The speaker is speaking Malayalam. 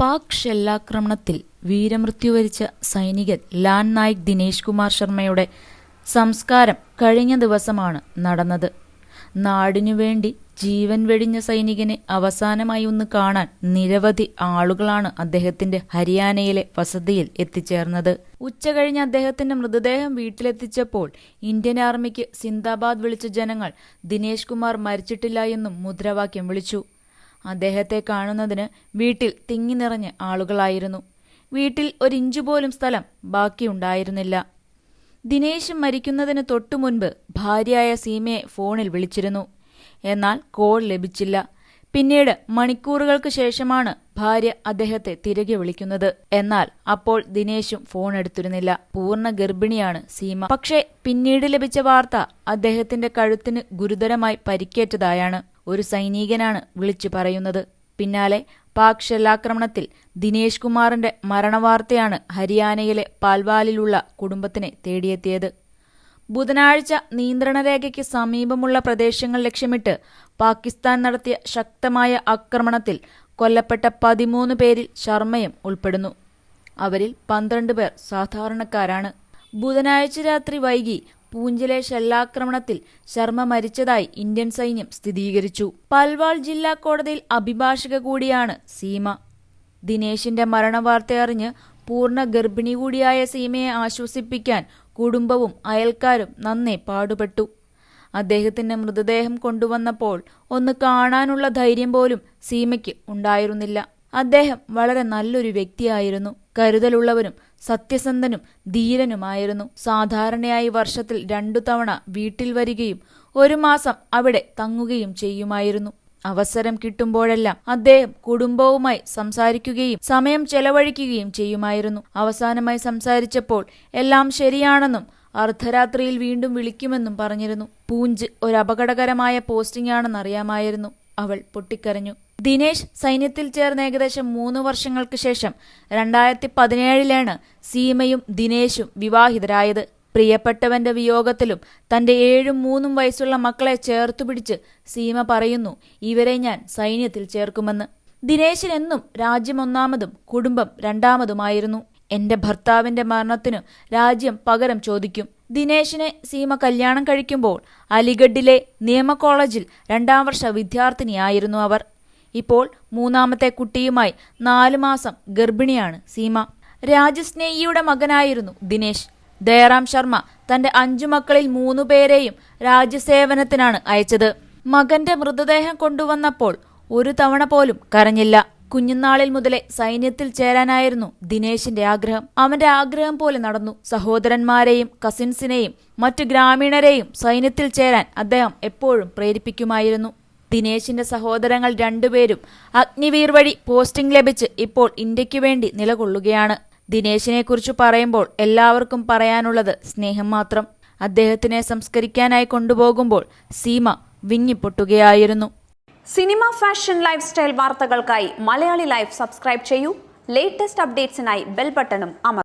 പാക് ഷെല്ലാക്രമണത്തിൽ വീരമൃത്യു വരിച്ച സൈനികൻ ലാൻ നായിക് ദിനേശ് കുമാർ ശർമ്മയുടെ സംസ്കാരം കഴിഞ്ഞ ദിവസമാണ് നടന്നത്. നാടിനു വേണ്ടി ജീവൻ വെടിഞ്ഞ സൈനികനെ അവസാനമായി ഒന്ന് കാണാൻ നിരവധി ആളുകളാണ് അദ്ദേഹത്തിന്റെ ഹരിയാനയിലെ വസതിയിൽ എത്തിച്ചേർന്നത്. ഉച്ചകഴിഞ്ഞ് അദ്ദേഹത്തിന്റെ മൃതദേഹം വീട്ടിലെത്തിച്ചപ്പോൾ ഇന്ത്യൻ ആർമിക്ക് സിന്ദാബാദ് വിളിച്ച ജനങ്ങൾ ദിനേശ് കുമാർ മരിച്ചിട്ടില്ല എന്നും മുദ്രാവാക്യം വിളിച്ചു. അദ്ദേഹത്തെ കാണുന്നതിന് വീട്ടിൽ തിങ്ങി നിറഞ്ഞ് ആളുകളായിരുന്നു. വീട്ടിൽ ഒരിഞ്ചു പോലും സ്ഥലം ബാക്കിയുണ്ടായിരുന്നില്ല. ദിനേശ് മരിക്കുന്നതിന് തൊട്ടു മുൻപ് ഭാര്യയായ സീമയെ ഫോണിൽ വിളിച്ചിരുന്നു. എന്നാൽ കോൾ ലഭിച്ചില്ല. പിന്നീട് മണിക്കൂറുകൾക്ക് ശേഷമാണ് ഭാര്യ അദ്ദേഹത്തെ തിരികെ വിളിക്കുന്നത്. എന്നാൽ അപ്പോൾ ദിനേശും ഫോൺ എടുത്തിരുന്നില്ല. പൂർണ ഗർഭിണിയാണ് സീമ. പക്ഷേ പിന്നീട് ലഭിച്ച വാർത്ത അദ്ദേഹത്തിന്റെ കഴുത്തിന് ഗുരുതരമായി പരിക്കേറ്റതായാണ്. ഒരു സൈനികനാണ് വിളിച്ചു പറയുന്നത്. പിന്നാലെ പാക് ഷെല്ലാക്രമണത്തിൽ ദിനേശ് കുമാറിന്റെ മരണവാർത്തയാണ് ഹരിയാനയിലെ പാൽവാലിലുള്ള കുടുംബത്തിനെ തേടിയെത്തിയത്. ബുധനാഴ്ച നിയന്ത്രണരേഖയ്ക്ക് സമീപമുള്ള പ്രദേശങ്ങൾ ലക്ഷ്യമിട്ട് പാകിസ്ഥാൻ നടത്തിയ ശക്തമായ ആക്രമണത്തിൽ കൊല്ലപ്പെട്ട പതിമൂന്ന് പേരിൽ ശർമ്മയും ഉൾപ്പെടുന്നു. അവരിൽ പന്ത്രണ്ട് പേർ സാധാരണക്കാരാണ്. ബുധനാഴ്ച രാത്രി വൈകി പൂഞ്ചിലെ ഷെല്ലാക്രമണത്തിൽ ശർമ്മ മരിച്ചതായി ഇന്ത്യൻ സൈന്യം സ്ഥിരീകരിച്ചു. പൽവാൾ ജില്ലാ കോടതിയിൽ അഭിഭാഷക കൂടിയാണ് സീമ. ദിനേശിന്റെ മരണവാർത്തയറിഞ്ഞ് പൂർണ ഗർഭിണി കൂടിയായ സീമയെ ആശ്വസിപ്പിക്കാൻ കുടുംബവും അയൽക്കാരും നന്നെ പാടുപെട്ടു. അദ്ദേഹത്തിന്റെ മൃതദേഹം കൊണ്ടുവന്നപ്പോൾ ഒന്ന് കാണാനുള്ള ധൈര്യം പോലും സീമയ്ക്ക് ഉണ്ടായിരുന്നില്ല. അദ്ദേഹം വളരെ നല്ലൊരു വ്യക്തിയായിരുന്നു. കരുതലുള്ളവനും സത്യസന്ധനും ധീരനുമായിരുന്നു. സാധാരണയായി വർഷത്തിൽ രണ്ടു തവണ വീട്ടിൽ വരികയും ഒരു മാസം അവിടെ തങ്ങുകയും ചെയ്യുമായിരുന്നു. അവസരം കിട്ടുമ്പോഴെല്ലാം അദ്ദേഹം കുടുംബവുമായി സംസാരിക്കുകയും സമയം ചെലവഴിക്കുകയും ചെയ്യുമായിരുന്നു. അവസാനമായി സംസാരിച്ചപ്പോൾ എല്ലാം ശരിയാണെന്നും അർദ്ധരാത്രിയിൽ വീണ്ടും വിളിക്കുമെന്നും പറഞ്ഞിരുന്നു. പൂഞ്ച് ഒരു അപകടകരമായ പോസ്റ്റിംഗ് ആണെന്നറിയാമായിരുന്നു അവൾ പൊട്ടിക്കരഞ്ഞു. ദിനേശ് സൈന്യത്തിൽ ചേർന്ന് ഏകദേശം മൂന്ന് വർഷങ്ങൾക്ക് ശേഷം രണ്ടായിരത്തി പതിനേഴിലാണ് സീമയും ദിനേശും വിവാഹിതരായത്. പ്രിയപ്പെട്ടവന്റെ വിയോഗത്തിലും തന്റെ ഏഴും മൂന്നും വയസ്സുള്ള മക്കളെ ചേർത്തുപിടിച്ച് സീമ പറയുന്നു ഇവരെ ഞാൻ സൈന്യത്തിൽ ചേർക്കുമെന്ന്. ദിനേശിനെന്നും രാജ്യം ഒന്നാമതും കുടുംബം രണ്ടാമതുമായിരുന്നു. എന്റെ ഭർത്താവിന്റെ മരണത്തിനു രാജ്യം പകരം ചോദിക്കും. ദിനേശിനെ സീമ കല്യാണം കഴിക്കുമ്പോൾ അലിഗഡിലെ നിയമ കോളേജിൽ രണ്ടാം വർഷ വിദ്യാർത്ഥിനിയായിരുന്നു അവർ. ഇപ്പോൾ മൂന്നാമത്തെ കുട്ടിയുമായി നാലു മാസം ഗർഭിണിയാണ് സീമ. രാജസ്നേഹിയുടെ മകനായിരുന്നു ദിനേശ്. ദയറാം ശർമ്മ തന്റെ അഞ്ചു മക്കളിൽ മൂന്നു പേരെയും രാജ്യസേവനത്തിനാണ് അയച്ചത്. മകന്റെ മൃതദേഹം കൊണ്ടുവന്നപ്പോൾ ഒരു തവണ പോലും കരഞ്ഞില്ല. കുഞ്ഞുനാളിൽ മുതലേ സൈന്യത്തിൽ ചേരാനായിരുന്നു ദിനേശിന്റെ ആഗ്രഹം. അവന്റെ ആഗ്രഹം പോലെ നടന്നു. സഹോദരന്മാരെയും കസിൻസിനെയും മറ്റു ഗ്രാമീണരെയും സൈന്യത്തിൽ ചേരാൻ അദ്ദേഹം എപ്പോഴും പ്രേരിപ്പിക്കുമായിരുന്നു. ദിനേശിന്റെ സഹോദരങ്ങൾ രണ്ടുപേരും അഗ്നിവീർ വഴി പോസ്റ്റിംഗ് ലഭിച്ച് ഇപ്പോൾ ഇന്ത്യയ്ക്ക് വേണ്ടി നിലകൊള്ളുകയാണ്. ദിനേശിനെ കുറിച്ച് പറയുമ്പോൾ എല്ലാവർക്കും പറയാനുള്ളത് സ്നേഹം മാത്രം. അദ്ദേഹത്തിനെ സംസ്കരിക്കാനായി കൊണ്ടുപോകുമ്പോൾ സീമ വിങ്ങിപ്പൊട്ടുകയായിരുന്നു. സിനിമ ഫാഷൻ ലൈഫ് സ്റ്റൈൽ വാർത്തകൾക്കായി മലയാളി ലൈഫ് സബ്സ്ക്രൈബ് ചെയ്യൂ. ലേറ്റസ്റ്റ് അപ്ഡേറ്റ്സിനായി ബെൽ ബട്ടണും അമർ